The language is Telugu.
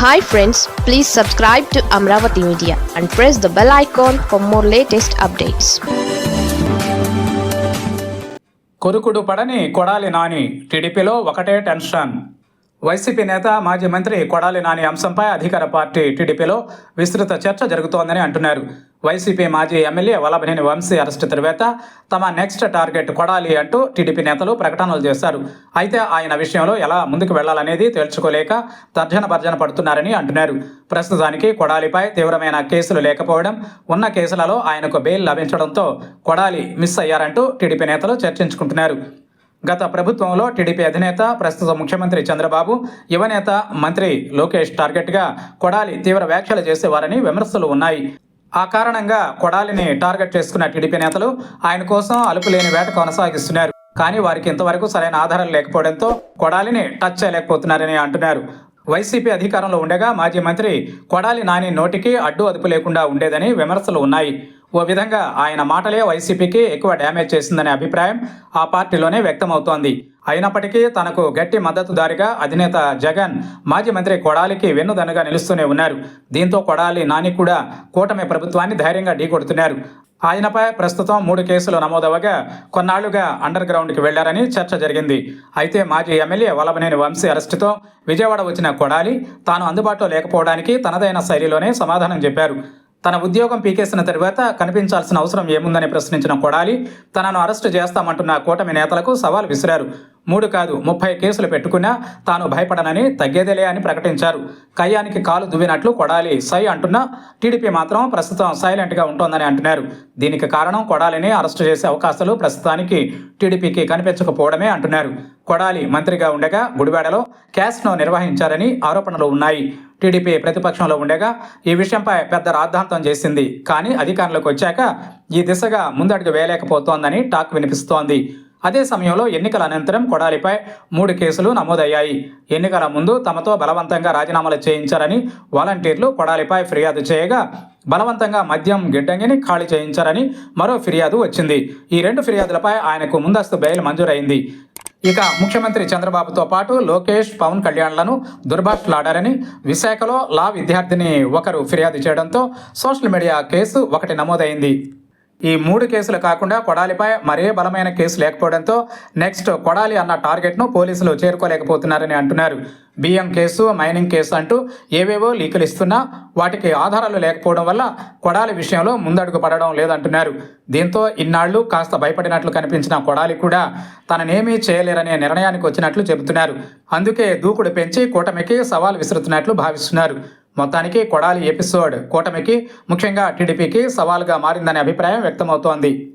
Hi friends please subscribe to Amaravati media and press the bell icon for more latest updates కొరుకుడు పడని కొడాలి నాని టీడీపీలో ఒకటే టెన్షన్. వైసీపీ నేత మాజీ మంత్రి కొడాలి నాని అంశంపై అధికార పార్టీ టీడీపీలో విస్తృత చర్చ జరుగుతోందని అంటున్నారు. వైసీపీ మాజీ ఎమ్మెల్యే వల్లభనేని వంశీ అరెస్టు తరువాత తమ నెక్స్ట్ టార్గెట్ కొడాలి అంటూ టీడీపీ నేతలు ప్రకటనలు చేశారు. అయితే ఆయన విషయంలో ఎలా ముందుకు వెళ్ళాలనేది తేల్చుకోలేక తర్జన భర్జన పడుతున్నారని అంటున్నారు. ప్రస్తుతానికి కొడాలిపై తీవ్రమైన కేసులు లేకపోవడం ఉన్న కేసులలో ఆయనకు బెయిల్ లభించడంతో కొడాలి మిస్ అయ్యారంటూ టీడీపీ నేతలు చర్చించుకుంటున్నారు. గత ప్రభుత్వంలో టీడీపీ అధినేత ప్రస్తుత ముఖ్యమంత్రి చంద్రబాబు యువనేత మంత్రి లోకేష్ టార్గెట్గా కొడాలి తీవ్ర వ్యాఖ్యలు చేసేవారని విమర్శలు ఉన్నాయి. ఆ కారణంగా కొడాలిని టార్గెట్ చేసుకున్న టీడీపీ నేతలు ఆయన కోసం అలుపులేని వేట కొనసాగిస్తున్నారు. కానీ వారికి ఇంతవరకు సరైన ఆధారం లేకపోవడంతో కొడాలిని టచ్ చేయలేకపోతున్నారని అంటున్నారు. వైసీపీ అధికారంలో ఉండగా మాజీ మంత్రి కొడాలి నాని నోటికి అడ్డు అదుపు లేకుండా ఉండేదని విమర్శలు ఉన్నాయి. ఓ విధంగా ఆయన మాటలే వైసీపీకి ఎక్కువ డ్యామేజ్ చేసిందనే అభిప్రాయం ఆ పార్టీలోనే వ్యక్తమవుతోంది. అయినప్పటికీ తనకు గట్టి మద్దతుదారిగా అధినేత జగన్ మాజీ మంత్రి కొడాలికి వెన్నుదన్నుగా నిలుస్తూనే ఉన్నారు. దీంతో కొడాలి నాని కూడా కూటమి ప్రభుత్వాన్ని ధైర్యంగా ఢీకొడుతున్నారు ఆయనపై ప్రస్తుతం మూడు కేసులు నమోదవగా కొన్నాళ్ళుగా అండర్ గ్రౌండ్కి వెళ్ళారని చర్చ జరిగింది. అయితే మాజీ ఎమ్మెల్యే వల్లభనేని వంశీ అరెస్టుతో విజయవాడ వచ్చిన కొడాలి తాను అందుబాటులో లేకపోవడానికి తనదైన శైలిలోనే సమాధానం చెప్పారు. తన ఉద్యోగం పీకేసిన తరువాత కనిపించాల్సిన అవసరం ఏముందని ప్రశ్నించిన కొడాలి తనను అరెస్టు చేస్తామంటున్న కూటమి నేతలకు సవాల్ విసిరారు. మూడు కాదు ముప్పై కేసులు పెట్టుకున్నా తాను భయపడనని తగ్గేదేలే అని ప్రకటించారు. కయ్యానికి కాలు దువ్వినట్లు కొడాలి సై అంటున్నా టీడీపీ మాత్రం ప్రస్తుతం సైలెంట్గా ఉంటోందని అంటున్నారు. దీనికి కారణం కొడాలిని అరెస్టు చేసే అవకాశాలు ప్రస్తుతానికి టీడీపీకి కనిపించకపోవడమే అంటున్నారు. కొడాలి మంత్రిగా ఉండగా గుడివాడలో క్యాస్ట్ను నిర్వహించారని ఆరోపణలు ఉన్నాయి. టీడీపీ ప్రతిపక్షంలో ఉండగా ఈ విషయంపై పెద్ద రాద్ధాంతం చేసింది. కానీ అధికారంలోకి వచ్చాక ఈ దిశగా ముందడుగు వేయలేకపోతోందని టాక్ వినిపిస్తోంది. అదే సమయంలో ఎన్నికల అనంతరం కొడాలిపై మూడు కేసులు నమోదయ్యాయి. ఎన్నికల ముందు తమతో బలవంతంగా రాజీనామాలు చేయించారని వాలంటీర్లు కొడాలిపై ఫిర్యాదు చేయగా బలవంతంగా మద్యం గిడ్డంగిని ఖాళీ చేయించారని మరో ఫిర్యాదు వచ్చింది. ఈ రెండు ఫిర్యాదులపై ఆయనకు ముందస్తు బెయిల్ మంజూరైంది. ఇక ముఖ్యమంత్రి చంద్రబాబుతో పాటు లోకేష్ పవన్ కళ్యాణ్లను దుర్భాషలాడారని విశాఖలో లా విద్యార్థిని ఒకరు ఫిర్యాదు చేయడంతో సోషల్ మీడియా కేసు ఒకటి నమోదైంది. ఈ మూడు కేసులు కాకుండా కొడాలిపై మరే బలమైన కేసు లేకపోవడంతో నెక్స్ట్ కొడాలి అన్న టార్గెట్ను పోలీసులు చేరుకోలేకపోతున్నారని అంటున్నారు. బియ్యం కేసు మైనింగ్ కేసు అంటూ ఏవేవో లీకులు ఇస్తున్నా వాటికి ఆధారాలు లేకపోవడం వల్ల కొడాలి విషయంలో ముందడుగు పడడం లేదంటున్నారు. దీంతో ఇన్నాళ్ళు కాస్త భయపడినట్లు కనిపించిన కొడాలి కూడా తననేమీ చేయలేరనే నిర్ణయానికి వచ్చినట్లు చెబుతున్నారు. అందుకే దూకుడు పెంచి కూటమికి సవాల్ విసురుతున్నట్లు భావిస్తున్నారు. మొత్తానికి కొడాలి ఎపిసోడ్ కూటమికి ముఖ్యంగా టీడీపీకి సవాల్గా మారిందనే అభిప్రాయం వ్యక్తమవుతోంది.